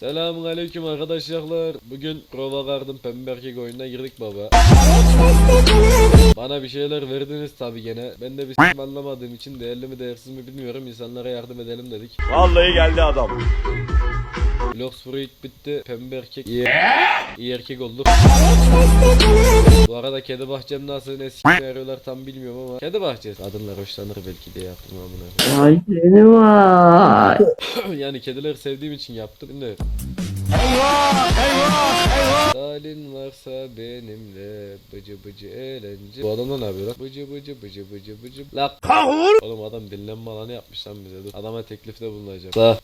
Selamun aleyküm arkadaşlar. Bugün Prova Garden Pembe Erkek oyununa girdik baba. Bana bir şeyler verdiniz tabi gene. Ben de bir s**im anlamadığım için değerli mi değersiz mi bilmiyorum. İnsanlara yardım edelim dedik. Vallahi geldi adam. Vlogs Fruit bitti. Pembe erkek iyi, iyi erkek olduk. Bu arada kedi bahçem nasıl ne s*** arıyorlar tam bilmiyorum ama kedi bahçesi. Kadınlar hoşlanır belki diye yaptım amına. Vay seni vay. yani kedileri sevdiğim için yaptım. Şimdi Halin varsa benimle bıcı bıcı eğlence. Bu adam da ne yapıyor lan? Bıcı bıcı bıcı bıcı bıcı. La Oğlum adam dinlenme alanı yapmış lan bize. Dur. Adama teklifte bulunacağım. Sağ.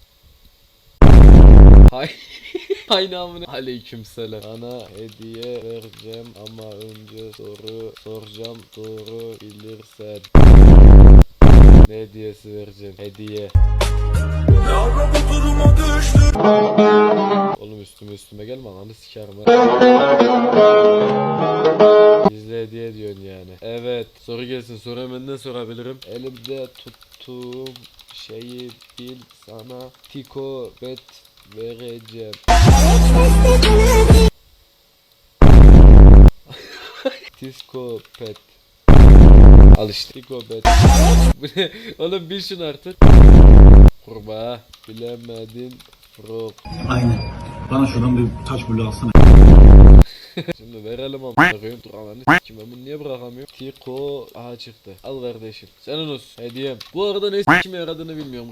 Hay. Aynı amına. Aleyküm selam. Sana hediye vereceğim ama önce soru soracağım. Doğru bilirsen. Ne hediyesi vereceğim? Hediye. Oğlum üstüme üstüme gelme ananı sikerim ha. Gizli hediye diyorsun yani. Evet. Soru gelsin. Soru hemen ne sorabilirim? Elimde tuttuğum şeyi bil sana Tiko bet vereceğim. Disco pet. Al işte. Bu ne? Oğlum bil şunu artık. Kurbağa. Bilemedin. Frog. Aynen. Bana şuradan bir taş bulu alsana. Şimdi verelim ama koyayım. Dur ananı s**kim ben bunu niye bırakamıyorum? Tiko aha çıktı. Al kardeşim. Senin olsun. Hediyem. Bu arada ne s**kime yaradığını bilmiyorum.